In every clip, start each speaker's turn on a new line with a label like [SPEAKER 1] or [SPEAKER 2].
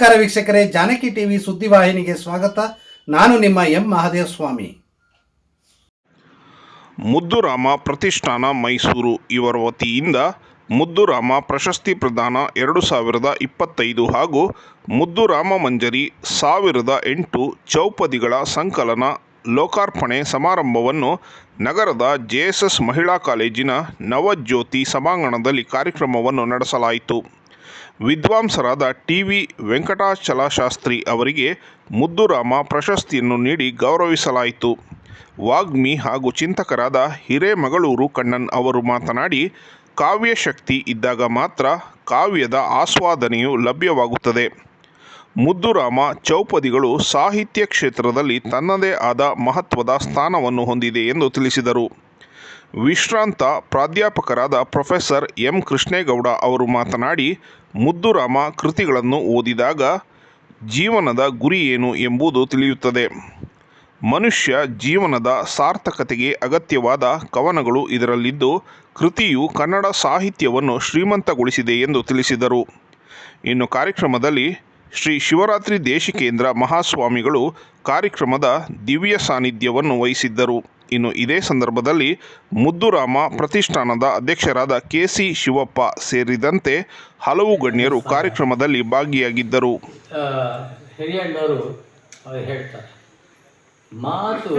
[SPEAKER 1] ನಮಸ್ಕಾರ ವೀಕ್ಷಕರೇ, ಜಾನಕಿ ಟಿವಿ ಸುದ್ದಿವಾಹಿನಿಗೆ ಸ್ವಾಗತ. ನಾನು ನಿಮ್ಮ ಎಂ ಮಹಾದೇವ ಸ್ವಾಮಿ
[SPEAKER 2] ಮುದ್ದುರಾಮ ಪ್ರತಿಷ್ಠಾನ ಮೈಸೂರು ಇವರ ವತಿಯಿಂದ ಮುದ್ದುರಾಮ ಪ್ರಶಸ್ತಿ ಪ್ರದಾನ ಎರಡು ಸಾವಿರದ ಇಪ್ಪತ್ತೈದು ಹಾಗೂ ಮುದ್ದುರಾಮ ಮಂಜರಿ ಸಾವಿರದ ಎಂಟು ಚೌಪದಿಗಳ ಸಂಕಲನ ಲೋಕಾರ್ಪಣೆ ಸಮಾರಂಭವನ್ನು ನಗರದ ಜೆಎಸ್ಎಸ್ ಮಹಿಳಾ ಕಾಲೇಜಿನ ನವಜ್ಯೋತಿ ಸಭಾಂಗಣದಲ್ಲಿ ಕಾರ್ಯಕ್ರಮವನ್ನು ನಡೆಸಲಾಯಿತು. ವಿದ್ವಾಂಸರಾದ ಟಿ ವಿ ವೆಂಕಟಾಚಲಶಾಸ್ತ್ರಿ ಅವರಿಗೆ ಮುದ್ದುರಾಮ ಪ್ರಶಸ್ತಿಯನ್ನು ನೀಡಿ ಗೌರವಿಸಲಾಯಿತು. ವಾಗ್ಮಿ ಹಾಗೂ ಚಿಂತಕರಾದ ಹಿರೇಮಗಳೂರು ಕಣ್ಣನ್ ಅವರು ಮಾತನಾಡಿ ಕಾವ್ಯಶಕ್ತಿ ಇದ್ದಾಗ ಮಾತ್ರ ಕಾವ್ಯದ ಆಸ್ವಾದನೆಯು ಲಭ್ಯವಾಗುತ್ತದೆ. ಮುದ್ದುರಾಮ ಚೌಪದಿಗಳು ಸಾಹಿತ್ಯ ಕ್ಷೇತ್ರದಲ್ಲಿ ತನ್ನದೇ ಆದ ಮಹತ್ವದ ಸ್ಥಾನವನ್ನು ಹೊಂದಿದೆ ಎಂದು ತಿಳಿಸಿದರು. ವಿಶ್ರಾಂತ ಪ್ರಾಧ್ಯಾಪಕರಾದ ಪ್ರೊಫೆಸರ್ ಎಂ ಕೃಷ್ಣೇಗೌಡ ಅವರು ಮಾತನಾಡಿ, ಮುದ್ದುರಾಮ ಕೃತಿಗಳನ್ನು ಓದಿದಾಗ ಜೀವನದ ಗುರಿ ಏನು ಎಂಬುದು ತಿಳಿಯುತ್ತದೆ. ಮನುಷ್ಯ ಜೀವನದ ಸಾರ್ಥಕತೆಗೆ ಅಗತ್ಯವಾದ ಕವನಗಳು ಇದರಲ್ಲಿದ್ದು, ಕೃತಿಯು ಕನ್ನಡ ಸಾಹಿತ್ಯವನ್ನು ಶ್ರೀಮಂತಗೊಳಿಸಿದೆ ಎಂದು ತಿಳಿಸಿದರು. ಇನ್ನು ಕಾರ್ಯಕ್ರಮದಲ್ಲಿ ಶ್ರೀ ಶಿವರಾತ್ರಿ ದೇಶಿಕೇಂದ್ರ ಮಹಾಸ್ವಾಮಿಗಳು ಕಾರ್ಯಕ್ರಮದ ದಿವ್ಯ ಸಾನ್ನಿಧ್ಯವನ್ನು ವಹಿಸಿದ್ದರು. ಇನ್ನು ಇದೇ ಸಂದರ್ಭದಲ್ಲಿ ಮುದ್ದುರಾಮ ಪ್ರತಿಷ್ಠಾನದ ಅಧ್ಯಕ್ಷರಾದ ಕೆ ಸಿ ಶಿವಪ್ಪ ಸೇರಿದಂತೆ ಹಲವು ಗಣ್ಯರು ಕಾರ್ಯಕ್ರಮದಲ್ಲಿ ಭಾಗಿಯಾಗಿದ್ದರು.
[SPEAKER 3] ಮಾತು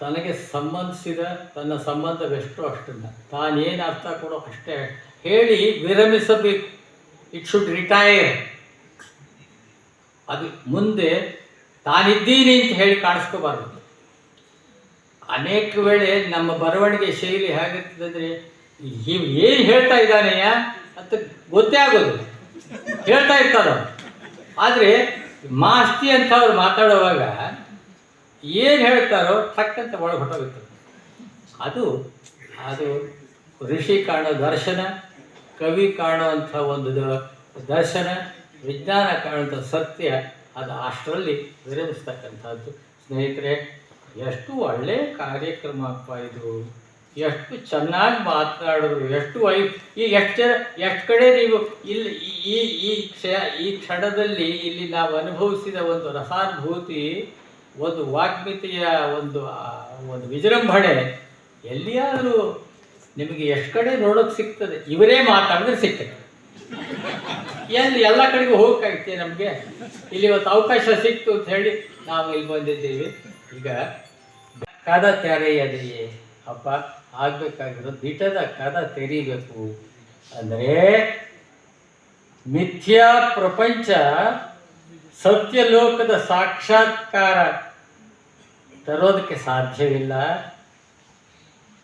[SPEAKER 3] ತನಗೆ ಸಂಬಂಧಿಸಿದ, ತನ್ನ ಸಂಬಂಧವೆಷ್ಟು ಅಷ್ಟನ್ನು. ತಾನೇನು ಅರ್ಥ ಕೊಡೋ ಅಷ್ಟೇ ಹೇಳಿ ವಿರಮಿಸಬೇಕು. ಇಟ್ ಶುಡ್ ರಿಟೈರ್ ಅದು ಮುಂದೆ ತಾನಿದ್ದೀನಿ ಅಂತ ಹೇಳಿ ಕಾಣಿಸ್ಕೋಬಾರ್ದು. ಅನೇಕ ವೇಳೆ ನಮ್ಮ ಬರವಣಿಗೆ ಶೈಲಿ ಹೇಗಿರ್ತದೆ ಅಂದರೆ ಇವ್ ಏನು ಹೇಳ್ತಾ ಇದ್ದಾನೆಯ ಅಂತ ಗೊತ್ತೇ ಆಗೋದು. ಹೇಳ್ತಾ ಇರ್ತಾರ. ಆದರೆ, ಮಾಸ್ತಿ ಅಂತ ಅವ್ರು ಮಾತಾಡುವಾಗ ಏನು ಹೇಳ್ತಾರೋ ಟಕ್ಕಂತ ಒಳಗೆ ಹೊಟ್ಟೋಗುತ್ತೆ ಅದು ಅದು ಋಷಿ ಕಾಣೋ ದರ್ಶನ, ಕವಿ ಕಾಣುವಂಥ ಒಂದು ದರ್ಶನ, ವಿಜ್ಞಾನ ಕಾಣುವಂಥ ಸತ್ಯ, ಅದು ಅಷ್ಟರಲ್ಲಿ ವಿರಮಿಸ್ತಕ್ಕಂಥದ್ದು ಸ್ನೇಹಿತರೆ ಎಷ್ಟು ಒಳ್ಳೆಯ ಕಾರ್ಯಕ್ರಮ ಅಪ್ಪ ಇದು. ಎಷ್ಟು ಚೆನ್ನಾಗಿ ಮಾತನಾಡಿದ್ರು, ಎಷ್ಟು ವೈ ಈಗ ಎಷ್ಟು ಜನ, ಎಷ್ಟು ಕಡೆ ನೀವು ಇಲ್ಲಿ ಈ- ಈ ಈ ಕ್ಷ, ಈ ಕ್ಷಣದಲ್ಲಿ ಇಲ್ಲಿ ನಾವು ಅನುಭವಿಸಿದ ಒಂದು ರಸಾನುಭೂತಿ, ಒಂದು ವಾಗ್ಮಿತೆಯ ಒಂದು ಒಂದು ವಿಜೃಂಭಣೆ, ಎಲ್ಲಿಯಾದರೂ ನಿಮಗೆ ಎಷ್ಟು ಕಡೆ ನೋಡೋಕೆ ಸಿಗ್ತದೆ? ಇವರೇ ಮಾತಾಡಿದ್ರೆ ಸಿಗ್ತದೆ. ಎಲ್ಲಿ ಎಲ್ಲ ಕಡೆಗೂ ಹೋಗಕ್ಕಾಗುತ್ತೆ ನಮಗೆ? ಇಲ್ಲಿ ಒಂದು ಅವಕಾಶ ಸಿಕ್ತು ಅಂತ ಹೇಳಿ ನಾವು ಇಲ್ಲಿ ಬಂದಿದ್ದೀವಿ. ಈಗ ಕದ ತೆರೆಯದೆಯೇ ಅಪ್ಪ, ಆಗ್ಬೇಕಾಗಿರೋ ದಿಟದ ಕದ ತೆರೀಬೇಕು. ಅಂದರೆ ಮಿಥ್ಯಾ ಪ್ರಪಂಚ ಸತ್ಯಲೋಕದ ಸಾಕ್ಷಾತ್ಕಾರ ತರೋದಕ್ಕೆ ಸಾಧ್ಯವಿಲ್ಲ.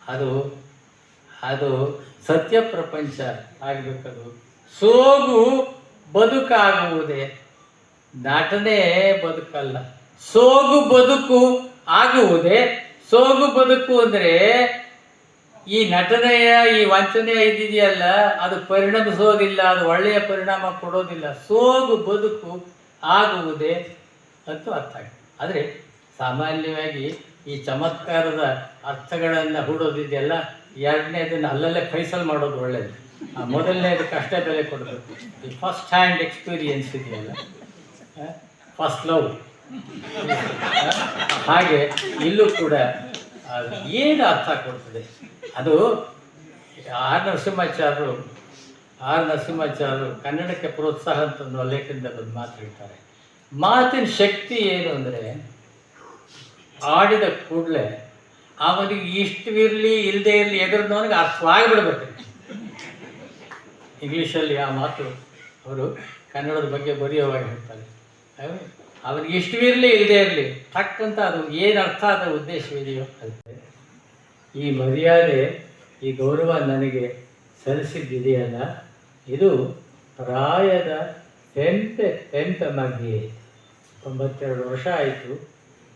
[SPEAKER 3] ಅದು ಅದು ಸತ್ಯ ಪ್ರಪಂಚ ಆಗಬೇಕದು. ಸೋಗು ಬದುಕಾಗುವುದೇ. ನಾಟನೆ ಬದುಕಲ್ಲ. ಸೋಗು ಬದುಕು ಆಗುವುದೇ? ಸೋಗು ಬದುಕು ಅಂದರೆ ಈ ನಟನೆಯ, ಈ ವಂಚನೆಯ ಇದಿದೆಯಲ್ಲ, ಅದು ಪರಿಣಮಿಸೋದಿಲ್ಲ, ಅದು ಒಳ್ಳೆಯ ಪರಿಣಾಮ ಕೊಡೋದಿಲ್ಲ. ಸೋಗು ಬದುಕು ಆಗುವುದೇ ಅಂತ ಅರ್ಥ ಆಗ್ತದೆ ಆದರೆ ಸಾಮಾನ್ಯವಾಗಿ ಈ ಚಮತ್ಕಾರದ ಅರ್ಥಗಳನ್ನು ಹೂಡೋದಿದೆಯಲ್ಲ, ಎರಡನೇದನ್ನು ಅಲ್ಲಲ್ಲೇ ಫೈಸಲ್ ಮಾಡೋದು ಒಳ್ಳೆಯದು ಆ ಮೊದಲನೇದಕ್ಕೆ ಅಷ್ಟೇ ಬೆಲೆ ಕೊಡಬೇಕು ಈ ಫಸ್ಟ್ ಹ್ಯಾಂಡ್ ಎಕ್ಸ್ಪೀರಿಯನ್ಸ್ ಇದೆಯಲ್ಲ ಫಸ್ಟ್ ಲವ್ ಹಾಗೆ ಇಲ್ಲೂ ಕೂಡ ಏನು ಅರ್ಥ ಕೊಡ್ತದೆ? ಅದು ಆರ್ ನರಸಿಂಹಾಚಾರ್ಯರು ಆರ್ ನರಸಿಂಹಾಚಾರ್ಯರು ಕನ್ನಡಕ್ಕೆ ಪ್ರೋತ್ಸಾಹ ಅಂತ ಒಂದು ಲೇಖನದಲ್ಲಿ ಒಂದು ಮಾತು ಹೇಳ್ತಾರೆ. ಮಾತಿನ ಶಕ್ತಿ ಏನು ಅಂದರೆ, ಆಡಿದ ಕೂಡಲೇ ಅವನಿಗೆ ಇಷ್ಟವಿರಲಿ ಇಲ್ಲದೆ ಇರಲಿ ಎದುರಿನವನಿಗೆ ಅರ್ಥವಾಗಿಬಿಡ್ಬೇಕು. ಇಂಗ್ಲೀಷಲ್ಲಿ ಆ ಮಾತು ಅವರು ಕನ್ನಡದ ಬಗ್ಗೆ ಬರೆಯುವಾಗ ಹೇಳ್ತಾರೆ. ಅವ್- ಇಷ್ಟು ಇಷ್ಟವಿರಲಿ ಇಲ್ಲದೆ ಇರಲಿ, ತಕ್ಕಂತ ಅದು ಏನು ಅರ್ಥ ಆದ ಉದ್ದೇಶವಿದೆಯೋ ಅಂತ ಈ ಮರ್ಯಾದೆ, ಈ ಗೌರವ ನನಗೆ ಸಲ್ಲಿಸಿದ್ದಿದೆಯಲ್ಲ, ಇದು ಪ್ರಾಯದ ಟೆಂತ್ ಟೆಂತ್ ಮಧ್ಯೆ. ತೊಂಬತ್ತೆರಡು ವರ್ಷ ಆಯಿತು.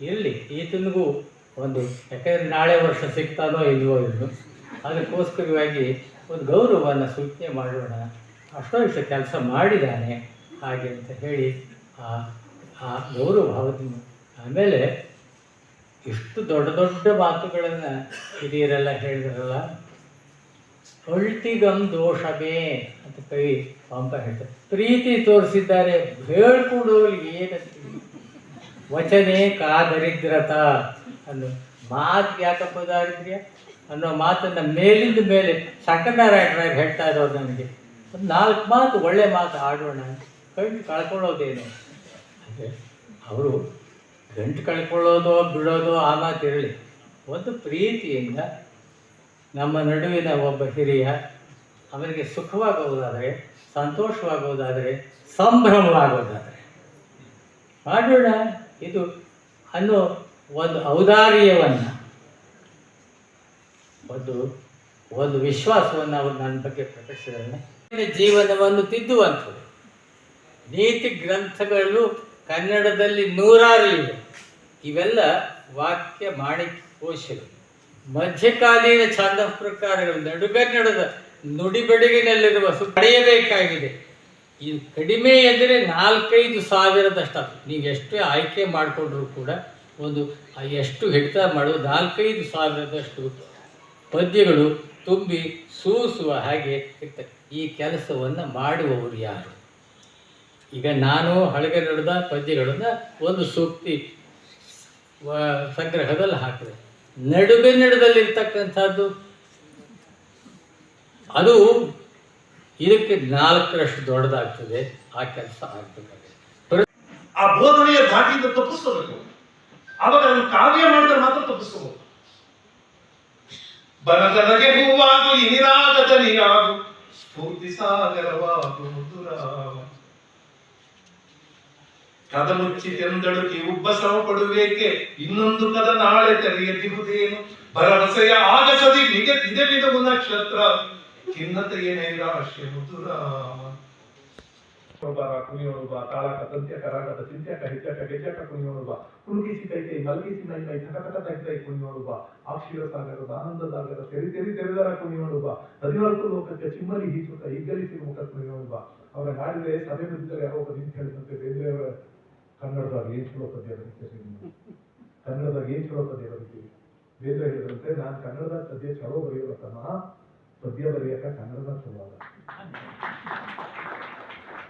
[SPEAKER 3] ಇರಲಿ, ಈತನಿಗೂ ಒಂದು, ಯಾಕಂದರೆ ನಾಳೆ ವರ್ಷ ಸಿಗ್ತಾನೋ ಇಲ್ವೋ ಇನ್ನು. ಅದಕ್ಕೋಸ್ಕರವಾಗಿ ಒಂದು ಗೌರವವನ್ನು ಸೂಚನೆ ಮಾಡೋಣ. ಅಷ್ಟೋ ಇಷ್ಟ ಕೆಲಸ ಮಾಡಿದ್ದಾನೆ ಹಾಗೆ ಅಂತ ಹೇಳಿ ಆ ಆ ಗೌರವ ಭಾವದಿಂದ ಆಮೇಲೆ ಇಷ್ಟು ದೊಡ್ಡ ದೊಡ್ಡ ಮಾತುಗಳನ್ನು ಹಿರಿಯರೆಲ್ಲ ಹೇಳಿದ್ರಲ್ಲ, ಅಳ್ತಿಗಂ ದೋಷವೇ ಅಂತ ಕವಿ ಪಾಂಪ ಹೇಳ್ತಾರೆ. ಪ್ರೀತಿ ತೋರಿಸಿದ್ದಾರೆ ಹೇಳ್ಕೊಡೋರು ಏನಂತ ವಚನೆ ಕಾದರಿದ್ರತ ಅನ್ನೋ ಮಾತು ಯಾಕಪ್ಪ ದಾರಿದ್ರ್ಯ ಅನ್ನೋ ಮಾತನ್ನ ಮೇಲಿಂದ ಮೇಲೆ ಸಕ್ಕನಾರಾಯಣರಾಗಿ ಹೇಳ್ತಾ ಇರೋದು ನನಗೆ. ಒಂದು ನಾಲ್ಕು ಮಾತು ಒಳ್ಳೆ ಮಾತು ಆಡೋಣ ಕಣ್ಣು ಕಳ್ಕೊಳ್ಳೋದೇನು? ಅವರು ಗಂಟು ಕಳ್ಕೊಳ್ಳೋದೋ, ಬಿಡೋದೋ ಆ ಮಾತಿರಲಿ ಒಂದು ಪ್ರೀತಿಯಿಂದ ನಮ್ಮ ನಡುವಿನ ಒಬ್ಬ ಹಿರಿಯ ಅವರಿಗೆ ಸುಖವಾಗುವುದಾದರೆ, ಸಂತೋಷವಾಗುವುದಾದರೆ, ಸಂಭ್ರಮವಾಗುವುದಾದರೆ. ಮಾಡೋಣ, ಇದು ಅನ್ನೋ ಒಂದು ಔದಾರ್ಯವನ್ನು, ಒಂದು ಒಂದು ವಿಶ್ವಾಸವನ್ನು ಅವರು ನನ್ನ ಬಗ್ಗೆ ಪ್ರಕಟಿಸಿದ್ದಾರೆ. ಜೀವನವನ್ನು ತಿದ್ದುವಂಥದ್ದು. ನೀತಿ ಗ್ರಂಥಗಳು ಕನ್ನಡದಲ್ಲಿ ನೂರಾರು ಇವೆ. ಇವೆಲ್ಲ ವಾಕ್ಯ ಮಾಣಿಕ್ಯ ಕೋಶಗಳು ಮಧ್ಯಕಾಲೀನ ಛಂದ ಪ್ರಕಾರಗಳು ನಡುಗನ್ನಡದ ನುಡಿಬಡಿಗಿನಲ್ಲಿರುವ ಪಡೆಯಬೇಕಾಗಿದೆ. ಇದು ಕಡಿಮೆ ಎಂದರೆ ನಾಲ್ಕೈದು ಸಾವಿರದಷ್ಟು ನೀವು ಎಷ್ಟು ಆಯ್ಕೆ ಮಾಡಿಕೊಂಡ್ರು ಕೂಡ ಒಂದು ಎಷ್ಟು ಹಿಡಿತ ಮಾಡೋದು ನಾಲ್ಕೈದು ಸಾವಿರದಷ್ಟು ಪದ್ಯಗಳು ತುಂಬಿ ಸೂಸುವ ಹಾಗೆ ಈ ಕೆಲಸವನ್ನು ಮಾಡುವವರು ಯಾರು? ಈಗ ನಾನು ಹಳಗೆ ನಡೆದ ಪದ್ಯಗಳನ್ನು ಒಂದು ಸೂಕ್ತಿ ಸಂಗ್ರಹದಲ್ಲಿ ಹಾಕಿದೆ. ನಡುಗನ್ನಡದಲ್ಲಿರ್ತಕ್ಕಂಥದ್ದು ಅದು ಇದಕ್ಕೆ ನಾಲ್ಕರಷ್ಟು ದೊಡ್ಡದಾಗ್ತದೆ, ಆ ಕೆಲಸ ಆಗ್ಬೇಕಾಗಿದೆ
[SPEAKER 4] ಆ ಬೋಧನೆಯ ದಾಟಿಯಿಂದ ತಪ್ಪಿಸ್ಕೋಬೇಕು. ಅವಾಗ ಅದನ್ನು ಕಾವ್ಯ ಮಾಡಿದ್ರೆ ಮಾತ್ರ ತಪ್ಪಿಸ್ಕೋಬೇಕು. ಬನದನಗೆ ಹೂವಾಗು ಇನಿರಾಗತ ನೀರಾಗು ಸ್ಫೂರ್ತಿ ಸಾಗರವಾಗು ಮಧುರಾಮ ಕದ ಮುಚ್ಚಿತೆಂದಳುಕಿ ಉಬ್ಬಸವ ಪಡುವೇಕೆ? ಇನ್ನೊಂದು ಕದ ನಾಳೆ ತೆರೆಯದಿರುವುದೇನು? ಭರವಸೆಯ ಆಗಸದಿ ನಿಗೆ ಇದೆಲಿದವು ನಕ್ಷತ್ರ ಖಿನ್ನತೆಯ ನೈರಾಶ್ಯ ಮಧುರಾಮ ಬಾ ತೆರಿ ತೆರಿ ತೆರೆದರ ಹದಿನಾಲ್ಕು ಲೋಕಕ್ಕೆ ಚಿಮ್ಮಲಿ ಹೀಸುತ್ತ ಹಿಗ್ಗಲಿಸಿ ಮುಖ ಅವರ ಹಾಡಿದ್ರೆ ಸಭೆ ಬಿದ್ದರೆ ಯಾರೋ ಒಬ್ಬ ನಿಂತು ಹೇಳಿದಂತೆ ಕನ್ನಡದಾಗ ಏನ್ ಚಲೋ ಪದ್ಯ ಬರೀತೀರಿ ಕನ್ನಡದಾಗ ಏನ್ ಚಲೋ ಪದ್ಯ ಬರೀತೀರಿ ಬೇರೆ ಹೇಳಿದಂತೆ ನಾನು ಕನ್ನಡದ ಪದ್ಯ ಚಲೋ ಬರೆಯೋದಕ್ಕನ ಪದ್ಯ ಬರೆಯಕ ಕನ್ನಡದ ಚಲೋ ಅದ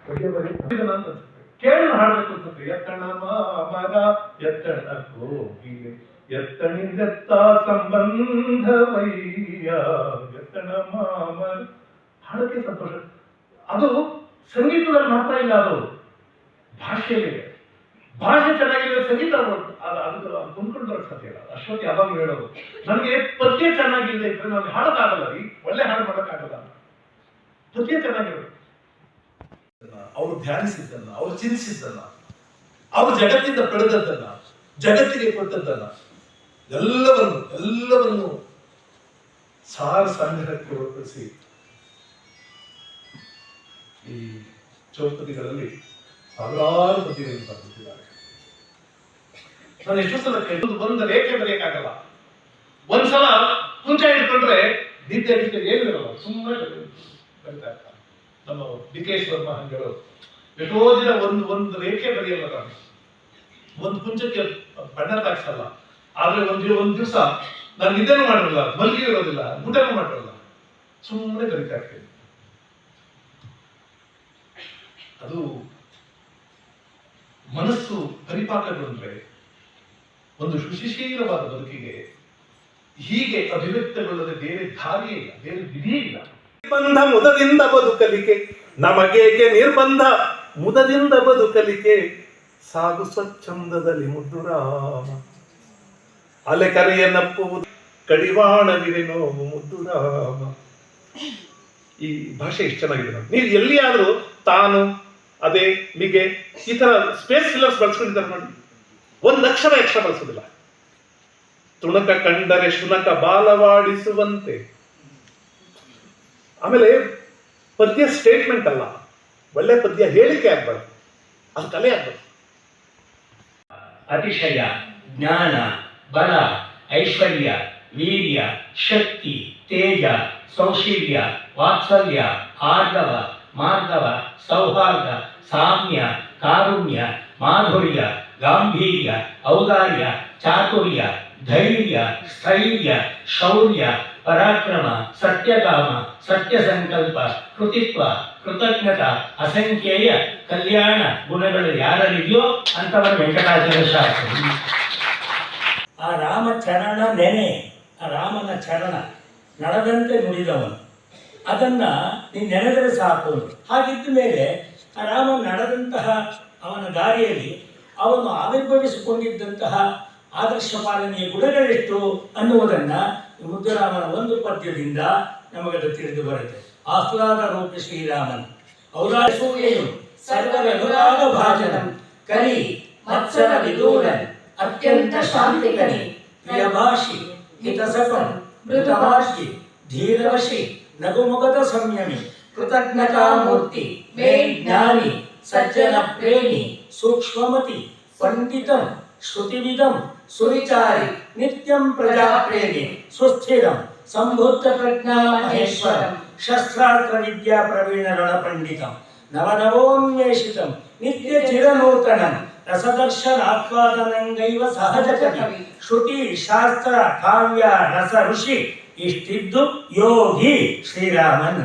[SPEAKER 4] ಪದ್ಯ ಬರೀ ಕೇಳ ಹಾಡಬೇಕು ಅನ್ಸುತ್ತೆ. ಎತ್ತಣ ಮರ ಎತ್ತಣ ಕೋಗಿಲೆ ಎತ್ತಣಿದೆತ್ತ ಸಂಬಂಧವಯ್ಯ, ಎತ್ತಣ ಮಾಮ ಹಾಡಕ್ಕೆ ಸಂತೋಷ. ಅದು ಸಂಗೀತದಲ್ಲಿ ಮಾಡ್ತಾ ಇಲ್ಲ ಅದು. ಭಾಷೆಯಲ್ಲಿದೆ. ಭಾಷೆ ಚೆನ್ನಾಗಿದೆ ಸಂಗೀತ ಅದು ಬರಕ್ ಸಾಧ್ಯ ಅಶ್ವತಿ ಯಾವಾಗಲೂ ಹೇಳೋದು. ನನಗೆ ಪದ್ಯ ಚೆನ್ನಾಗಿಲ್ಲದೆ ಇದ್ರೆ ನಾನು ಹಾಡೋದಾಗಲ್ಲ ರೀ ಒಳ್ಳೆ ಹಾಡು ಮಾಡೋಕ್ಕಾಗಲ್ಲ. ಪದ್ಯ ಚೆನ್ನಾಗಿರೋದು. ಅವರು ಧ್ಯಾನಿಸಿದ್ದಲ್ಲ, ಅವರು ಚಿಂತಿಸಿದ್ದಲ್ಲ, ಅವರು ಜಗತ್ತಿಂದ ಪಡೆದದ್ದಲ್ಲ, ಜಗತ್ತಿಗೆ ಕೊಟ್ಟದ್ದಲ್ಲ, ಎಲ್ಲವನ್ನು ಎಲ್ಲವನ್ನು ಸಾರ ಸಂಗ್ರಹಕ್ಕೆ ಒಪ್ಪಿಸಿ ಈ ಚೌಪದಿಗಳಲ್ಲಿ ಸಾವಿರಾರು ಪದ್ಯಗಳನ್ನು ಬರೆದಿದ್ದಾರೆ ನಾನು ಎಷ್ಟು ಸಲ ಕೇಳಿದ್ದು ಒಂದು ರೇಖೆ ಬರೆಯಕ್ಕಾಗಲ್ಲ. ಒಂದ್ಸಲ ಕುಂಚ ಇಟ್ಕೊಂಡ್ರೆ ನಿದ್ದೆ ಅಡಿಕೆ ಏನು ಇರಲ್ಲ, ಸುಮ್ಮನೆ ಬರಿತಾ ಇರ್ತಾರೆ. ನಮ್ಮ ಡಿ ಕೆ ವರ್ಮ ಹಂಗಳು ಎಷ್ಟೋ ದಿನ ಒಂದು ಒಂದು ರೇಖೆ ಬರೆಯಲ್ಲ ನಾನು ಒಂದು ಕುಂಚಕ್ಕೆ ಬಣ್ಣ ತಾಕ್ಸಲ್ಲ. ಆದ್ರೆ ಒಂದು ಒಂದು ದಿವಸ ನಾನು ನಿದ್ದೆನೂ ಮಾಡಿರಲ್ಲ ಮಲ್ಗಿ ಇರೋದಿಲ್ಲ, ಊಟನೂ ಮಾಡಿರಲ್ಲ. ಸುಮ್ಮನೆ ಬರಿತಾ ಇರ್ತೀನಿ. ಅದು ಮನಸ್ಸು ಪರಿಪಾಕಗೊಂಡ್ರೆ ಒಂದು ಶುಚಿಶೀಲವಾದ ಬದುಕಿಗೆ ಹೀಗೆ ಅಭಿವ್ಯಕ್ತಗೊಳ್ಳದೆ ಬೇರೆ ದಾರಿಯೇ ಇಲ್ಲ, ಬೇರೆ ವಿಧಿಯೇ ಇಲ್ಲ. ನಿರ್ಬಂಧ ಮುದದಿಂದ ಬದುಕಲಿಕೆ ನಮಗೇಕೆ ನಿರ್ಬಂಧ ಮುದದಿಂದ ಬದುಕಲಿಕೆ ಸಾಗು ಸ್ವಚ್ಛಂದದಲ್ಲಿ ಮುದ್ದುರಾಮ. ಅಲೆ ಕರೆಯ ನಪ್ಪುವುದು ಕಡಿವಾಣವಿದೆ ನೋವು ಮುದ್ದುರಾಮ. ಈ ಭಾಷೆ ಎಷ್ಟು ಚೆನ್ನಾಗಿದೆ ನೀವು ಎಲ್ಲಿಯಾದ್ರೂ ತಾನು ಅದೇ ಮಿಗೆ ಈ ತರ ಸ್ಪೇಸ್ ಫಿಲ್ಲರ್ಸ್ ಬಳಸ್ಕೊಂಡಿದ್ದಾರೆ ನೋಡಿ. ಒಂದು ಅಕ್ಷರ ಎಕ್ಸ್ಟ್ರಾ ಬಳಸೋದಿಲ್ಲ. ತುಣಕ ಕಂಡರೆ ಶುನಕ ಬಾಲವಾಡಿಸುವಂತೆ. ಆಮೇಲೆ ಪದ್ಯ ಸ್ಟೇಟ್ಮೆಂಟ್ ಅಲ್ಲ. ಒಳ್ಳೆ ಪದ್ಯ ಹೇಳಿಕೆ ಆಗ್ಬಾರ್ದು. ಅದು ಕಲೆ ಆಗ್ಬಾರ್ದು.
[SPEAKER 5] ಅತಿಶಯ, ಜ್ಞಾನ, ಬಲ, ಐಶ್ವರ್ಯ, ವೀರ್ಯ, ಶಕ್ತಿ, ತೇಜ, ಸೌಶೀಲ್ಯ, ವಾತ್ಸಲ್ಯ, ಆರ್ಗವ, ಮಾರ್ಗವ, ಸೌಹಾರ್ದ ಸಾಮ್ಯ, ಕಾರುಣ್ಯ, ಮಾಧುರ್ಯ, ಗಾಂಭೀರ್ಯ, ಔದಾರ್ಯ, ಚಾತುರ್ಯ, ಧೈರ್ಯ, ಸ್ಥೈರ್ಯ, ಶೌರ್ಯ, ಪರಾಕ್ರಮ, ಸತ್ಯಕಾಮ ಸತ್ಯ ಸಂಕಲ್ಪ ಕೃತಿತ್ವ, ಕೃತಜ್ಞತ, ಅಸಂಖ್ಯೇಯ, ಕಲ್ಯಾಣ ಗುಣಗಳು ಯಾರಲ್ಲಿದೆಯೋ ಅಂತವರ ವೆಂಕಟಾಚಲ ಶಾಸ್ತ್ರ. ಆ ರಾಮ ಚರಣ ನೆನೆ, ಆ ರಾಮನ ಚರಣ ನಡೆದಂತೆ ನುಡಿದವನು. ಅದನ್ನ ನೀನು ನೆನೆದರೆ ಸಾಕು ಹಾಗಿದ್ದ ಮೇಲೆ ರಾಮ ನಡೆದಂತಹ ಅವನ ದಾರಿಯಲ್ಲಿ ಅವನು ಆವಿರ್ಭವಿಸಿಕೊಂಡಿದ್ದಂತಹ ಆದರ್ಶ ಪಾಲನೆಯ ಗುಣಗಳೆಷ್ಟು ಅನ್ನುವುದನ್ನ ಮುದ್ದುರಾಮನ ಒಂದು ಪದ್ಯದಿಂದ ನಮಗದು ತಿಳಿದು ಬರುತ್ತೆ. ಆಹ್ಲಾದ ರೂಪ ಶ್ರೀರಾಮನ್. ಔರಾಸೂಯನು ಸರ್ವರ ಅನುರಾಗ ಭಾಜನಂ. ಕಲಿ ಮತ್ಸರ ಅತ್ಯಂತ ಶಾಂತಿಕನಿ ಪ್ರಿಯಭಾಷಿ ಹಿತಸಕಂ ಮೃತಭಾಷಿ, ಧೀರವಶಿ, ನಗುಮುಗದ ಸಂಯಮಿ. ಕೃತಜ್ಞತಾ ಮೇ ಜ್ಞಾನಿ, ಸಜ್ಜನ ಪ್ರೇಮಿ, ಸೂಕ್ಷ್ಮಮತಿ, ಪಂಡಿತಂ, ಶ್ರುತಿವಿದಂ, ಸುವಿಚಾರಿ, ನಿತ್ಯಂ ಪ್ರಜಾಪ್ರೇಮಿ, ಸುಸ್ಥಿರಂ, ಸಂಭೂತ ಪ್ರಜ್ಞಾ ಮಹೇಶ್ವರಂ ಶಸ್ತ್ರಾಸ್ತ್ರ ವಿದ್ಯಾ ಪ್ರವೀಣ ರಣ ಪಂಡಿತಂ, ನವನವೋನ್ವೇಷಿತಂ, ನಿತ್ಯ ಚಿರನೂತನಂ ರಸದರ್ಶನ ಆಸ್ವಾದನಂಗೈವ ಸಹಜ ಕವಿ ಶ್ರುತಿ, ಶಾಸ್ತ್ರ, ಕಾವ್ಯ, ರಸ ಋಷಿ, ಇಷ್ಟಿದ್ದು ಯೋಗಿ ಶ್ರೀರಾಮನ್.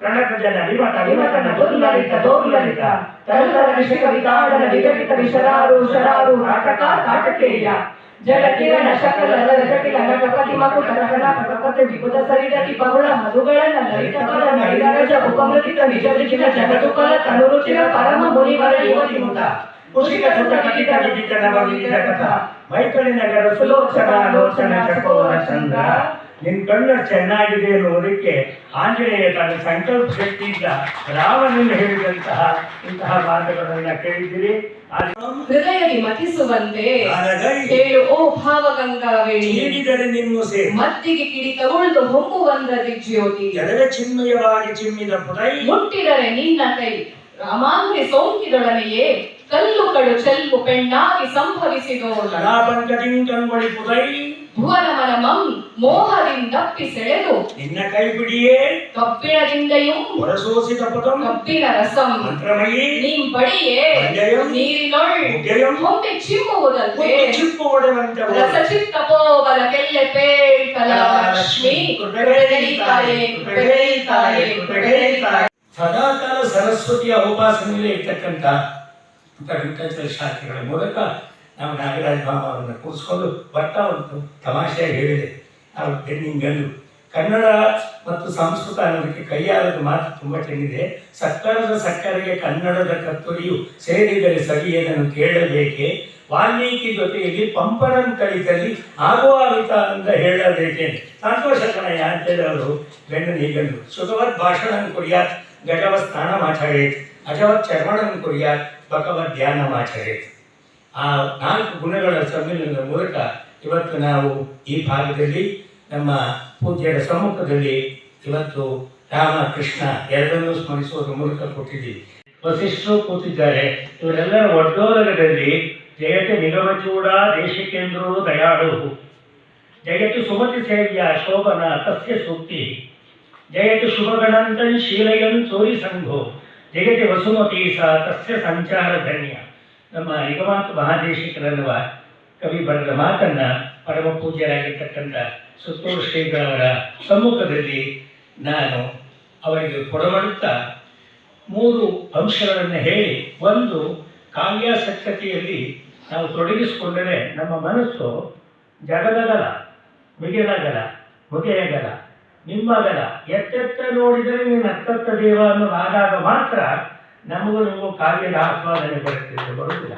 [SPEAKER 5] ಪ್ರಣಕ ಜನ ವಿಮತ
[SPEAKER 6] ವಿಮತನ ದುರ್ಲಲಿತ ದೌರ್ಲಲಿತ ತಲ್ಲರ ವಿಷಯ ವಿತಾಡನ ವಿಘಟಿತ ವಿಶರಾರು ಶರಾರು ನಾಟಕ ಕಾಟಕೇಯ ಜಡ ಕಿರಣ ಶಕಲ ನರ ಜಟಿಲ ನಟಪತಿ ಮಕುಟ ನಟನ ಪಟಪತಿ ವಿಭುತ ಸರಿದತಿ ಬಹುಳ ಮಧುಗಳನ್ನ ಲಲಿತ ಪದ ನೈರಜ ಉಪಮೃತಿತ ನಿಜ ವಿಜಿನ ಜಗದುಕಲ ತನುರುಚಿರ ಪರಮ ಮುನಿವರ ಯುವತಿ ಮುತ
[SPEAKER 5] ಕುಶಿಕ ಸುತ ಕಿಟಿತ ವಿದಿತ ನವ ವಿವಿಧ ಕಥಾ ಮೈಕಳಿ ನಗರ ಸುಲೋಚನ ಲೋಚನ ಚಕೋರ ಚಂದ್ರ ನಿನ್ ಕಣ್ಣು ಚೆನ್ನಾಗಿದೆ ಎನ್ನುವುದಕ್ಕೆ ಆಂಜನೇಯ ತನ್ನ ಸಂಕಲ್ಪ ಶಕ್ತಿಯಿಂದ ರಾಮನನ್ನು ಹೇಳಿದಂತಹ ಇಂತಹ ಮಾತುಗಳನ್ನ ಕೇಳಿದ್ದೀರಿ.
[SPEAKER 6] ಹೃದಯದಿ ಮತಿಸುವಂತೆ ಹೇಳು ಓ ಭಾವಗಂಗಾವೇಣಿ.
[SPEAKER 5] ನೀಡಿದರೆ ನಿಮ್ಮ ಸೇ
[SPEAKER 6] ಮತ್ತಿಗೆ ಕಿಡಿತಗೊಳ್ದು ಹೊಮ್ಮುವಂದ ದಿಗ್ಜ್ಯೋತಿ
[SPEAKER 5] ಜಗದ ಚಿನ್ಮಯವಾಗಿ ಚಿಮ್ಮಿದ ಪುರೈ
[SPEAKER 6] ಮುಟ್ಟಿದರೆ ನಿನ್ನ ಕೈ ರಾಮಾಂಗ್ರಿ ಸೋಂಕಿದೊಡನೆಯೇ. ಕಲ್ಲು ಕಡು ಚೆಲ್ಲು ಪೆಣ್ಣಾಗಿ ಸಂಭವಿಸಿದೋಳು
[SPEAKER 5] ಕಲಾಪಂಕಟಿಂ ಕಂಗೊಳಿ ಪುರೈ
[SPEAKER 6] ಭುವನಮನ ಮಂ ಮೋಹದಿಂದಪ್ಪಿ ಸೆಳೆದು
[SPEAKER 5] ನಿನ್ನ ಕೈ ಬಿಡಿಯೇ.
[SPEAKER 6] ಕಬ್ಬಿಣದಿಂದಯೂ
[SPEAKER 5] ಹೊರಸೂಸಿದ ಪದಂ.
[SPEAKER 6] ಕಬ್ಬಿನ ರಸಂ.
[SPEAKER 5] ಮಂತ್ರಮಯಿ.
[SPEAKER 6] ನೀನ್ ಬಡಿಯೇ ನೀರಿನೊಳ್. ಒಮ್ಮೆ
[SPEAKER 5] ಚಿಪ್ಪು ಹೊಡೆವಂತೆ
[SPEAKER 6] ರಸಚಿತ್ತ ಪೋಬಲ ಕೆಲ್ಲೆ ಪೇಳ್ಕಲ ಲಕ್ಷ್ಮಿ ಕೃಪೆಗೈತಾಯೆ ಕೃಪೆಗೈತಾಯೆ ಕೃಪೆಗೈತಾಯೆ
[SPEAKER 5] ಸದಾಕಾಲ ಸರಸ್ವತಿಯ ಉಪಾಸನೆಯಲ್ಲಿ ಇರ್ತಕ್ಕಂಥ ವೆಂಕಟೇಶ್ವರ ಶಾಸ್ತ್ರಿಗಳ ಮೂಲಕ ನಾವು ನಾಗರಾಜ ಮಾಮ ಅವರನ್ನು ಕೂರಿಸ್ಕೊಂಡು ಬರ್ತಾ ಉಂಟು ತಮಾಷೆಯಾಗಿ ಹೇಳಿದೆ. ನಾವು ಹಿಂಗಂದು ಕನ್ನಡ ಮತ್ತು ಸಂಸ್ಕೃತ ಅನ್ನೋದಕ್ಕೆ ಕೈಯಾರದ ಮಾತು ತುಂಬ ಚೆನ್ನಿದೆ ಸಕ್ಕರದ ಸಕ್ಕರೆಗೆ ಕನ್ನಡದ ಕತ್ತುರಿಯು ಸೇರಿದರೆ ಸರಿಯದನ್ನು ಕೇಳಬೇಕೆ? ವಾಲ್ಮೀಕಿ ಜೊತೆಯಲ್ಲಿ ಪಂಪರನ್ ಕಲಿತಲ್ಲಿ ಆಗುವ ಅಂತ ಹೇಳಬೇಕೆ? ಸಂತೋಷ ಕಣಯ್ಯ ಅಂತೇಳಿ ಅವರು ಗಂಡನ ಹೀಗಂದು ಸುಖವತ್ ಭಾಷಣ ಕುರಿಯಾತ್ ಸ್ಥಾನ ಮಾಚಾಡಿ ಅಜವತ್ ಚರ್ಮಣನ ಕುರಿಯಾತ್ ಭಗವದ್ ಧ್ಯಾನಮಾಚರೇತ್ ಆ ನಾಲ್ಕು ಗುಣಗಳ ಸಮ್ಮಿಲನದ ಮೂಲಕ ಇವತ್ತು ನಾವು ಈ ಭಾಗದಲ್ಲಿ, ನಮ್ಮ ಪೂಜ್ಯರ ಸಮ್ಮುಖದಲ್ಲಿ ಇವತ್ತು ರಾಮ, ಕೃಷ್ಣ ಎರಡನ್ನೂ ಸ್ಮರಿಸುವುದರ ಮೂಲಕ ಕೊಟ್ಟಿದ್ದೀವಿ. ವಸಿಷ್ಠರು ಕೂತಿದ್ದಾರೆ. ಇವರೆಲ್ಲರ ಒಡ್ಡೋಲಗದಲ್ಲಿ ಜಯತೆ ನಿಗಮಚೂಡ ದೇಶಿಕೇಂದ್ರೋ ದಯಾಳು. ಜಯತು ಸುಮತಿ ಸೇವ್ಯ ಶೋಭನ ತಸ್ಯ ಸೂಕ್ತಿ. ಜಯತು ಶುಭಗಣಂತನ್ ಶೀಲಯನ್ ಸೋರಿ ಸಂಘೋ. ಜಗತಿ ವಸುಮತಿ ಸಹ ತಸ್ಯ ಸಂಚಾರ ಧನ್ಯ. ನಮ್ಮ ನಿಗಮಾಂತ ಮಹಾದೇಶಿಕರನ್ನುವ ಕವಿ ಬರೆದ ಮಾತನ್ನ ಪರಮ ಪೂಜ್ಯರಾಗಿರ್ತಕ್ಕಂಥ ಸುತ್ತೂರು ಶ್ರೀಗಳವರ ಸಮ್ಮುಖದಲ್ಲಿ ನಾನು ಅವರಿಗೆ ಕೊಡಮಾಡುತ್ತಾ ಮೂರು ಅಂಶಗಳನ್ನು ಹೇಳಿ, ಒಂದು ಕಾವ್ಯಾಸಕ್ತತೆಯಲ್ಲಿ ನಾವು ತೊಡಗಿಸಿಕೊಂಡರೆ ನಮ್ಮ ಮನಸ್ಸು ಜಗದಗಲ ಮಿಗಿಲಗಲ ಮುಗೆಯಗಲ. ನಿಮ್ಮಗಲ ಎತ್ತೆತ್ತ ನೋಡಿದರೆ ನೀನು ಅತ್ತತ್ತ ದೇವ ಅನ್ನೋದಾದಾಗ ಮಾತ್ರ ನಮಗೂ ನಿಮಗೂ ಕಾವ್ಯದ ಆಸ್ವಾದನೆ ಬರುತ್ತಿತ್ತು ಬರುವುದಿಲ್ಲ.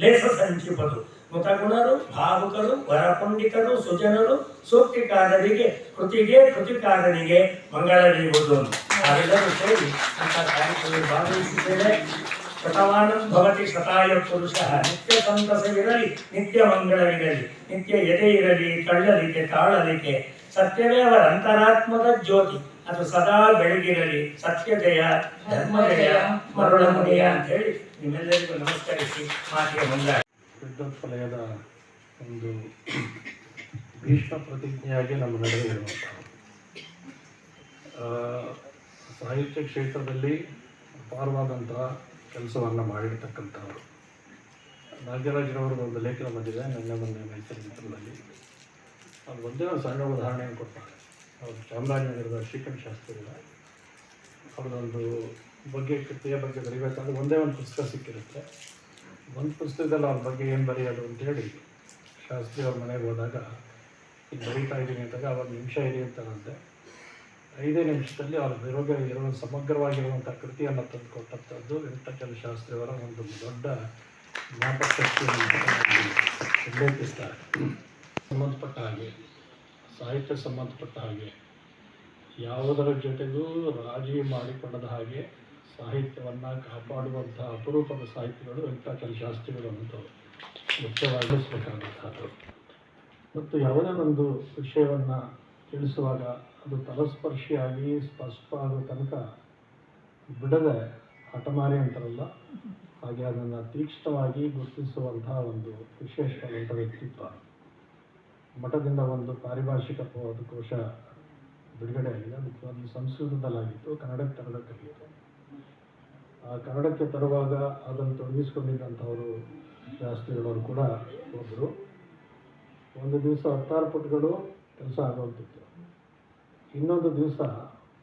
[SPEAKER 5] ಲೇಸ ಸಂಚಿಪದು ಮೃತಗುಣರು, ಭಾವುಕರು, ವರಪಂಡಿತರು, ಸುಜನರು, ಸೂಕ್ತಿಕಾರರಿಗೆ, ಕೃತಿಗೆ ಕೃತಿಕಾರನಿಗೆ ಮಂಗಳ ನೀಡುವುದು. ನಾವೆಲ್ಲರೂ ಸೇರಿ ಅಂತ ಕಾರ್ಯಕ್ರಮದಲ್ಲಿ ಭಾಗವಹಿಸಿದ್ದೇವೆ ಶತಮಾನಂ ಭವತಿ ಶತಾಯ ಪುರುಷ, ನಿತ್ಯ ಸಂತಸವಿರಲಿ ನಿತ್ಯ ಮಂಗಳವಿರಲಿ, ನಿತ್ಯ ಎದೆ ಇರಲಿ, ತಳ್ಳಲಿಕ್ಕೆ, ತಾಳಲಿಕ್ಕೆ ಸತ್ಯವೇ ಅವರ ಅಂತರಾತ್ಮದ ಜ್ಯೋತಿ. ಅದು ಸದಾ ಬೆಳಗಿರಲಿ ಸತ್ಯ ಜಯ ಧರ್ಮ ಮರುಳ ಮುನಿಯ ಅಂತ ಹೇಳಿ ನಿಮ್ಮೆಲ್ಲರಿಗೂ ನಮಸ್ಕರಿಸಿ ಮಾತಿಗೆ
[SPEAKER 7] ಮುಂದಾಗಿ. ವಲಯದ ಒಂದು ಭೀಷ್ಮ ಪ್ರತಿಜ್ಞೆಯಾಗಿ ನಮ್ಮ ನಡುವೆ ಇರುವಂತಹ ಸಾಹಿತ್ಯ ಕ್ಷೇತ್ರದಲ್ಲಿ ಅಪಾರವಾದಂತಹ ಕೆಲಸವನ್ನು ಮಾಡಿರ್ತಕ್ಕಂಥವರು. ನಾಗರಾಜ್ರವರು ಒಂದು ಲೇಖನ ಬಂದಿದೆ, ನನ್ನ ಮೊನ್ನೆ ಮೈಸೂರು ಅದು ಒಂದೇ ಒಂದು ಸಣ್ಣ ಉದಾಹರಣೆಯನ್ನು ಕೊಡ್ತಾರೆ ಅವರು ಚಾಮರಾಜನಗರದ ಶ್ರೀಕಂಠ ಶಾಸ್ತ್ರಿಗಳ ಅವ್ರದ್ದೊಂದು ಬಗ್ಗೆ, ಕೃತಿಯ ಬಗ್ಗೆ ಬರೀಬೇಕಾದ್ರೆ ಒಂದೇ ಒಂದು ಪುಸ್ತಕ ಸಿಕ್ಕಿರುತ್ತೆ. ಒಂದು ಪುಸ್ತಕದಲ್ಲಿ ಅವ್ರ ಬಗ್ಗೆ ಏನು ಬರೆಯೋದು ಅಂತೇಳಿ ಶಾಸ್ತ್ರಿ ಅವ್ರ ಮನೆಗೆ ಹೋದಾಗ ಈಗ ಬರೀತಾ ಇದ್ದೀನಿ ಅಂತಾಗ ಅವ್ರ ನಿಮಿಷ ಇರಿ ಅಂತಾರಂತೆ ಐದೇ ನಿಮಿಷದಲ್ಲಿ ಅವ್ರ ನಿರೋಗ ಇರೋ ಸಮಗ್ರವಾಗಿರುವಂಥ ಕೃತಿಯನ್ನು ತಂದು ಕೊಟ್ಟಂಥದ್ದು ವೆಂಕಟಾಚಲ ಶಾಸ್ತ್ರಿ ಅವರ ಒಂದು ದೊಡ್ಡ ಜ್ಞಾಪಕ ಶಕ್ತಿಯನ್ನು ಉಲ್ಲೇಖಿಸ್ತಾರೆ ಸಂಬಂಧಪಟ್ಟ ಹಾಗೆ ಸಾಹಿತ್ಯ ಸಂಬಂಧಪಟ್ಟ ಹಾಗೆ, ಯಾವುದರ ಜೊತೆಗೂ ರಾಜಿ ಮಾಡಿಕೊಂಡದ ಹಾಗೆ ಸಾಹಿತ್ಯವನ್ನು ಕಾಪಾಡುವಂಥ ಅಪರೂಪದ ಸಾಹಿತ್ಯಗಳು ವೆಂಕಟಾಚಲ ಶಾಸ್ತ್ರಿಗಳು ಅಂತ ಮುಖ್ಯವಾಗಿಸಬೇಕಾದಂಥದ್ದು ಮತ್ತು ಯಾವುದೇ ಒಂದು ವಿಷಯವನ್ನು ತಿಳಿಸುವಾಗ ಅದು ತಲಸ್ಪರ್ಶಿಯಾಗಿ ಸ್ಪಷ್ಟವಾಗುವ ತನಕ ಬಿಡದೆ ಹಠಮಾರಿ ಅಂತಾರಲ್ಲ, ಹಾಗೆ ಅದನ್ನು ತೀಕ್ಷ್ಣವಾಗಿ ಗುರುತಿಸುವಂತಹ ಒಂದು ವಿಶೇಷವಾದಂಥ ವ್ಯಕ್ತಿತ್ವ. ಮಠದಿಂದ ಒಂದು ಪಾರಿಭಾಷಿಕ ಕೋಶ ಬಿಡುಗಡೆ ಆಗಿದೆ. ಅದು ಒಂದು ಸಂಸ್ಕೃತದಲ್ಲಾಗಿತ್ತು ಕನ್ನಡಕ್ಕೆ ತರಬೇಕಾಗಿತ್ತು ಆ ಕನ್ನಡಕ್ಕೆ ತರುವಾಗ ಅದನ್ನು ತೊಡಗಿಸ್ಕೊಂಡಿದ್ದಂಥವರು ಶಾಸ್ತ್ರಿಗಳವರು ಕೂಡ ಒಬ್ಬರು. ಒಂದು ದಿವಸ ಹತ್ತಾರು ಪುಟಗಳು ಕೆಲಸ ಆಗೋಗ್ತಿತ್ತು ಇನ್ನೊಂದು ದಿವಸ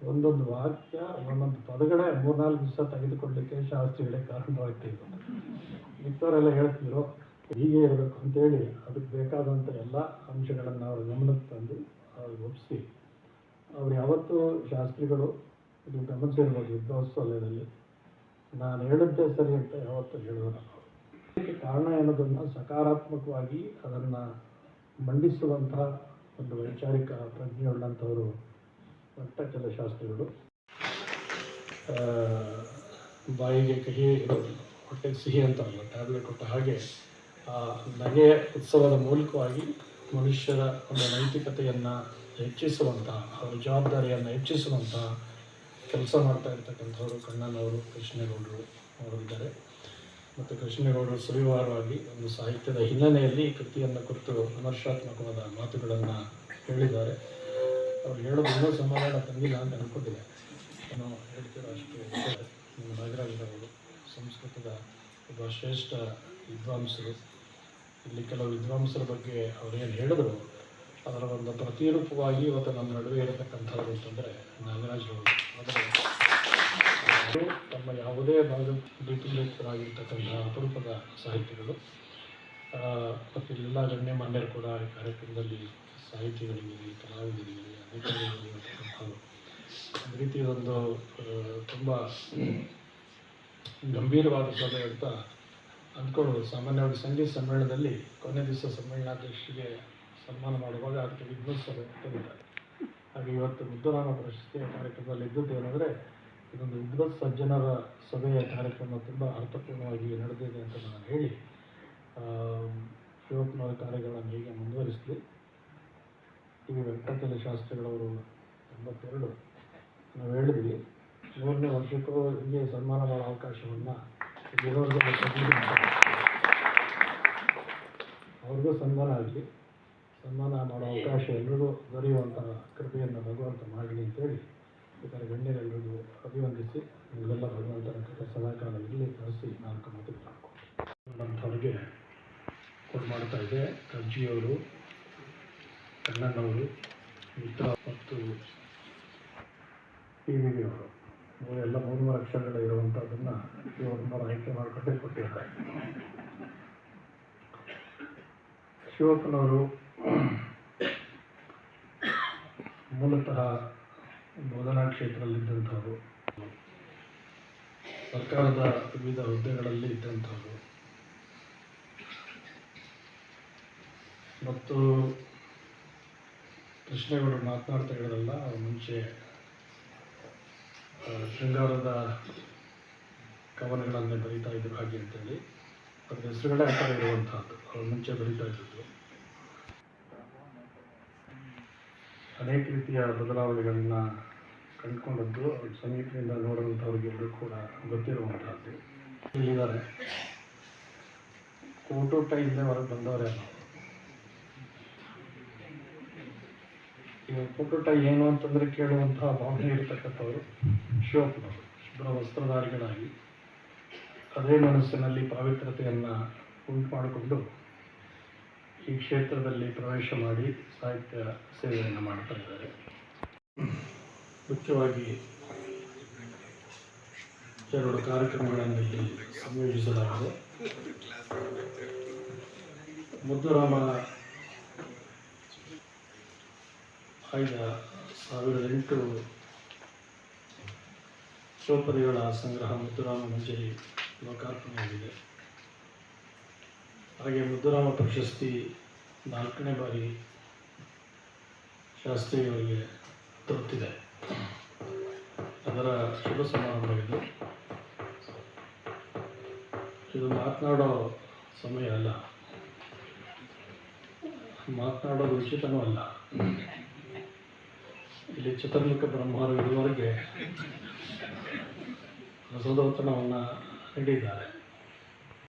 [SPEAKER 7] ಒಂದೊಂದು ವಾಕ್ಯ, ಒಂದೊಂದು ಪದಗಳೇ ಮೂರ್ನಾಲ್ಕು ದಿವಸ ತೆಗೆದುಕೊಳ್ಳಿಕ್ಕೆ ಶಾಸ್ತ್ರಿಗಳೇ ಕಾರಣವಾಗ್ತಿದ್ರು ಮಿಕ್ಕವರೆಲ್ಲ ಹೇಳ್ತಿದ್ರು ಹೀಗೆ ಇರಬೇಕು ಅಂತೇಳಿ ಅದಕ್ಕೆ ಬೇಕಾದಂಥ ಎಲ್ಲ ಅಂಶಗಳನ್ನು ಅವರು ಗಮನಕ್ಕೆ ತಂದು ಅವ್ರಿಗೆ ಒಪ್ಪಿಸಿ ಅವ್ರು ಯಾವತ್ತೂ ಶಾಸ್ತ್ರಿಗಳು, ಇದು ಗಮನಿಸಿರ್ಬೋದು ವಿದ್ವಾಂಸವಲಯದಲ್ಲಿ ನಾನು ಹೇಳಿದ್ದೆ ಸರಿ ಅಂತ ಯಾವತ್ತೂ ಹೇಳೋಣ ಕಾರಣ ಅನ್ನೋದನ್ನು ಸಕಾರಾತ್ಮಕವಾಗಿ ಅದನ್ನು ಮಂಡಿಸುವಂತಹ ಒಂದು ವೈಚಾರಿಕ ಪ್ರಜ್ಞೆಯುಳ್ಳಂಥವರು ವೆಂಕಟಾಚಲ ಶಾಸ್ತ್ರಿಗಳು. ಬಾಯಿಗೆ ಕಹಿ ಹೊಟ್ಟೆಗೆ ಸಿಹಿ ಅಂತಾರಲ್ಲ ಟ್ಯಾಬ್ಲೆಟ್ ಕೊಟ್ಟ ಹಾಗೆ ಆ ನಗೆ ಉತ್ಸವದ ಮೂಲಕವಾಗಿ ಮನುಷ್ಯರ ಒಂದು ನೈತಿಕತೆಯನ್ನು ಹೆಚ್ಚಿಸುವಂಥ ಅವರ ಜವಾಬ್ದಾರಿಯನ್ನು ಹೆಚ್ಚಿಸುವಂತಹ ಕೆಲಸ ಮಾಡ್ತಾ ಇರ್ತಕ್ಕಂಥವರು ಕಣ್ಣನವರು, ಕೃಷ್ಣೇಗೌಡರು ಅವರು ಇದ್ದಾರೆ. ಮತ್ತು ಕೃಷ್ಣೇಗೌಡರು ಸುರಿವಾರವಾಗಿ ಒಂದು ಸಾಹಿತ್ಯದ ಹಿನ್ನೆಲೆಯಲ್ಲಿ ಕೃತಿಯನ್ನು ಕುರಿತು ವಿಮರ್ಶಾತ್ಮಕವಾದ ಮಾತುಗಳನ್ನು ಹೇಳಿದ್ದಾರೆ. ಅವ್ರು ಹೇಳೋದು ಇನ್ನೂ ಸಮಾಧಾನ ತಂದಿಲ್ಲ ಅಂತ ಅನ್ಕೊಂಡಿದೆ. ನಾನು ಹೇಳ್ತಿರೋ ಅಷ್ಟು. ನಾಗರಾಜ್ ಅವರು ಸಂಸ್ಕೃತದ ಒಬ್ಬ ಶ್ರೇಷ್ಠ ವಿದ್ವಾಂಸರು. ಇಲ್ಲಿ ಕೆಲವು ವಿದ್ವಾಂಸರ ಬಗ್ಗೆ ಅವರೇನು ಹೇಳಿದ್ರು, ಅದರ ಒಂದು ಪ್ರತಿರೂಪವಾಗಿ ಇವತ್ತು ನಮ್ಮ ನಡುವೆ ಇರತಕ್ಕಂಥವ್ರು ಅಂತಂದರೆ ನಾಗರಾಜರವರು ಆದರೆ ತಮ್ಮ ಯಾವುದೇ ಭಾಗ ರೀತಿಯಲ್ಲಿರ್ತಕ್ಕಂಥ ಅಪರೂಪದ ಸಾಹಿತಿಗಳು ಮತ್ತು ಇಲ್ಲೆಲ್ಲ ಗಣ್ಯಮಾನ್ಯರು ಕೂಡ ಈ ಕಾರ್ಯಕ್ರಮದಲ್ಲಿ ಸಾಹಿತಿಗಳಿದ್ದೀರಿ ಕಲಾವಿದರಿಗಿರಲಿ ಈ ಒಂದು ರೀತಿ ಒಂದು ತುಂಬ ಗಂಭೀರವಾದ ಸಭೆ ಅಂತ ಅಂದ್ಕೊಳ್ಳೋದು. ಸಾಮಾನ್ಯವಾಗಿ ಸಂಗೀತ ಸಮ್ಮೇಳನದಲ್ಲಿ ಕೊನೆ ದಿವಸ ಸಮ್ಮೇಳನಾಧ್ಯಕ್ಷರಿಗೆ ಸನ್ಮಾನ ಮಾಡುವಾಗ ಅದಕ್ಕೆ ಸಭೆ ಕರೀತಾರೆ ಹಾಗೆ ಇವತ್ತು ಮುದ್ದುರಾಮ ಪ್ರಶಸ್ತಿಯ ಕಾರ್ಯಕ್ರಮದಲ್ಲಿ ಇದ್ದದ್ದು ಏನಂದರೆ, ಇದೊಂದು ವಿದ್ವತ್ ಸಜ್ಜನರ ಸಭೆಯ ಕಾರ್ಯಕ್ರಮ ತುಂಬ ಅರ್ಥಪೂರ್ಣವಾಗಿ ನಡೆದಿದೆ ಅಂತ ನಾನು ಹೇಳಿ ಶಿವಕುಮಾರ್ ಕಾರ್ಯಗಳನ್ನು ಹೀಗೆ ಮುಂದುವರಿಸಲಿ ಟಿ ವಿ ವೆಂಕಟಾಚಲ ಶಾಸ್ತ್ರಿಗಳವರು ಎಂಬತ್ತೆರಡು ನಾವು ಹೇಳಿದ್ವಿ, ಮೂರನೇ ವರ್ಷಕ್ಕೂ ಹೀಗೆ ಸನ್ಮಾನ ಮಾಡೋ ಅವಕಾಶವನ್ನು ಅವ್ರಿಗೂ ಸನ್ಮಾನ ಆಗಲಿ ಸನ್ಮಾನ ಮಾಡೋ ಅವಕಾಶ ಎಲ್ಲರಿಗೂ ದೊರೆಯುವಂಥ ಕೃಪೆಯನ್ನು ಭಗವಂತ ಮಾಡಲಿ ಅಂತೇಳಿ ಇತರ ಗಣ್ಯರೆಲ್ಲರಿಗೂ ಅಭಿವಂದಿಸಿ ನಿಮಗೆಲ್ಲ ಭಗವಂತನ ಕೃಪೆ ಸದಾಕಾಲ ಇಲ್ಲಿ ಕಳಿಸಿ ನಾಲ್ಕು ಮಾತು ಅಂಥವ್ರಿಗೆ ಕೊಡು ಮಾಡ್ತಾ ಇದೆ ಕರ್ಜಿಯವರು ಕಣ್ಣನವರು ಮಿತ್ರ ಮತ್ತು ಟಿ ವಿ ಅವರು. ಮೂರೆಲ್ಲ ಮೂರು ಮೂರು ಅಕ್ಷರಗಳು ಇರುವಂಥದ್ದನ್ನು ಶಿವಕುಮಾರ್ ಆಯ್ಕೆ ಮಾಡಿಕೊಂಡೇ ಕೊಟ್ಟಿದ್ದಾರೆ ಶಿವಪ್ಪನವರು ಮೂಲತಃ ಬೋಧನಾ ಕ್ಷೇತ್ರದಲ್ಲಿದ್ದಂಥವರು, ಸರ್ಕಾರದ ವಿವಿಧ ಹುದ್ದೆಗಳಲ್ಲಿ ಇದ್ದಂಥವರು. ಮತ್ತು ಕೃಷ್ಣೇಗೌಡರು ಮಾತನಾಡ್ತಾ ಮುಂಚೆ ಶೃಂಗಾರದ ಕವನಗಳನ್ನೇ ಬರೀತಾ ಇದ್ರು ಹಾಗೆ ಅಂತೇಳಿ. ಅದ್ರ ಹೆಸರುಗಳೇ ಅಂತ ಇರುವಂತಹದ್ದು ಅವ್ರ ಮುಂಚೆ ಬರೀತಾ ಇದ್ದದ್ದು. ಅನೇಕ ರೀತಿಯ ಬದಲಾವಣೆಗಳನ್ನ ಕಂಡುಕೊಂಡದ್ದು ಸಮೀಪದಿಂದ ನೋಡುವಂಥವ್ರಿಗೆಲ್ಲರೂ ಕೂಡ ಗೊತ್ತಿರುವಂತಹದ್ದು. ಇಲ್ಲಿದ್ದಾರೆ. ಕೋಟೋಟ ಇಲ್ಲದೆ ಹೊರಗೆ ಬಂದವರೇ ಅಲ್ಲ. ಊಟೂಟ ಏನು ಅಂತಂದರೆ ಕೇಳುವಂತಹ ಭಾವನೆ ಇರತಕ್ಕಂಥವ್ರು ಶಿವಪ್ಪನವರು ಶುಭ್ರ ವಸ್ತ್ರಧಾರಿಗಳಾಗಿ ಅದೇ ಮನಸ್ಸಿನಲ್ಲಿ ಪಾವಿತ್ರತೆಯನ್ನು ಉಂಟು ಮಾಡಿಕೊಂಡು ಈ ಕ್ಷೇತ್ರದಲ್ಲಿ ಪ್ರವೇಶ ಮಾಡಿ ಸಾಹಿತ್ಯ ಸೇವೆಯನ್ನು ಮಾಡ್ತಾ ಇದ್ದಾರೆ. ಮುಖ್ಯವಾಗಿ ಎರಡು ಕಾರ್ಯಕ್ರಮಗಳನ್ನು ಇಲ್ಲಿ ಸಂಯೋಜಿಸಲಾಗಿದೆ. ಮುದ್ದುರಾಮ ಆಯ್ದ ಸಾವಿರದ ಎಂಟು ಶ್ಲೋಪದಿಗಳ ಸಂಗ್ರಹ ಮುದ್ದುರಾಮ ಮಂಜರಿ ಲೋಕಾರ್ಪಣೆಯಾಗಿದೆ. ಹಾಗೆ ಮುದ್ದುರಾಮ ಪ್ರಶಸ್ತಿ ನಾಲ್ಕನೇ ಬಾರಿ ಶಾಸ್ತ್ರಿಯವರಿಗೆ ದೊರೆತಿದೆ ಅದರ ಶುಭ ಸಮಾರಂಭ ಇದು ಇದು ಮಾತನಾಡೋ ಸಮಯ ಅಲ್ಲ. ಮಾತನಾಡೋದು ಉಚಿತನೂ ಅಲ್ಲ. ಇಲ್ಲಿ ಚತುರ್ಮುಖ ಬ್ರಹ್ಮರು ಇರುವವರಿಗೆ ರಸದೌತಣವನ್ನು ನೀಡಿದ್ದಾರೆ